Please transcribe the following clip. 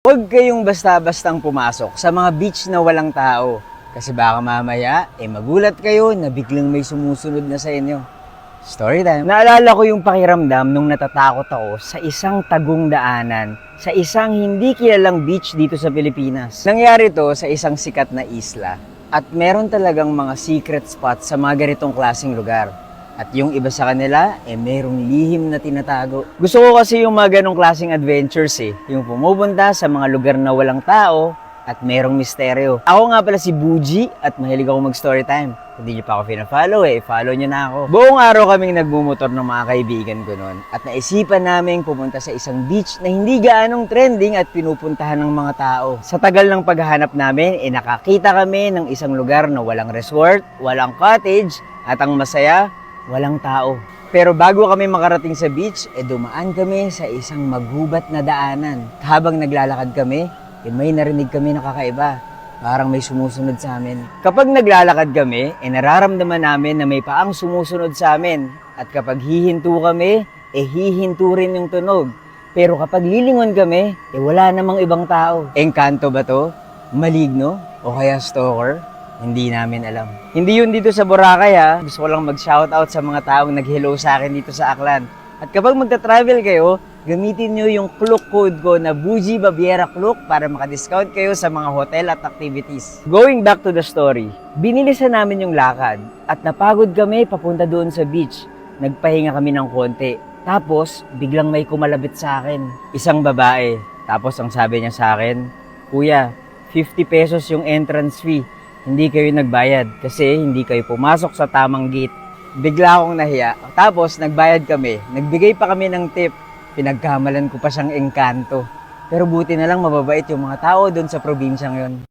Huwag kayong basta-bastang pumasok sa mga beach na walang tao. Kasi baka mamaya, eh magulat kayo na biglang may sumusunod na sa inyo. Story time. Naalala ko yung pakiramdam nung natatakot ako sa isang tagong daanan sa isang hindi kilalang beach dito sa Pilipinas. Nangyari to sa isang sikat na isla. At meron talagang mga secret spots sa mga ganitong klaseng lugar. At yung iba sa kanila, eh merong lihim na tinatago. Gusto ko kasi yung mga ganong klaseng adventures eh. Yung pumupunta sa mga lugar na walang tao at merong misteryo. Ako nga pala si Buji at mahilig ako mag-story time. Kung di nyo pa ako pina-follow eh, follow nyo na ako. Buong araw kaming nagmumotor ng mga kaibigan ko noon at naisipan namin pumunta sa isang beach na hindi gaanong trending at pinupuntahan ng mga tao. Sa tagal ng paghahanap namin, eh nakakita kami ng isang lugar na walang resort, walang cottage, at ang masaya, walang tao. Pero bago kami makarating sa beach, eh dumaan kami sa isang magubat na daanan. Habang naglalakad kami, eh may narinig kami na kakaiba. Parang may sumusunod sa amin. Kapag naglalakad kami, eh nararamdaman namin na may paang sumusunod sa amin. At kapag hihinto kami, eh hihinto rin yung tunog. Pero kapag lilingon kami, eh wala namang ibang tao. Engkanto ba to? Maligno? O kaya stalker? Hindi namin alam. Hindi yun dito sa Boracay ha. Gusto ko lang mag-shoutout sa mga taong nag-hello sa akin dito sa Aklan. At kapag magta-travel kayo, gamitin nyo yung Klook code ko na Buji Baviera Klook para makadiscount kayo sa mga hotel at activities. Going back to the story, binilisan namin yung lakad at napagod kami papunta doon sa beach. Nagpahinga kami ng konti. Tapos, biglang may kumalabit sa akin. Isang babae. Tapos, ang sabi niya sa akin, Kuya, 50 pesos yung entrance fee. Hindi kayo nagbayad kasi hindi kayo pumasok sa tamang gate. Bigla akong nahiya. Tapos, nagbayad kami. Nagbigay pa kami ng tip. Pinagkamalan ko pa siyang engkanto. Pero buti na lang mababait yung mga tao doon sa probinsyang yon.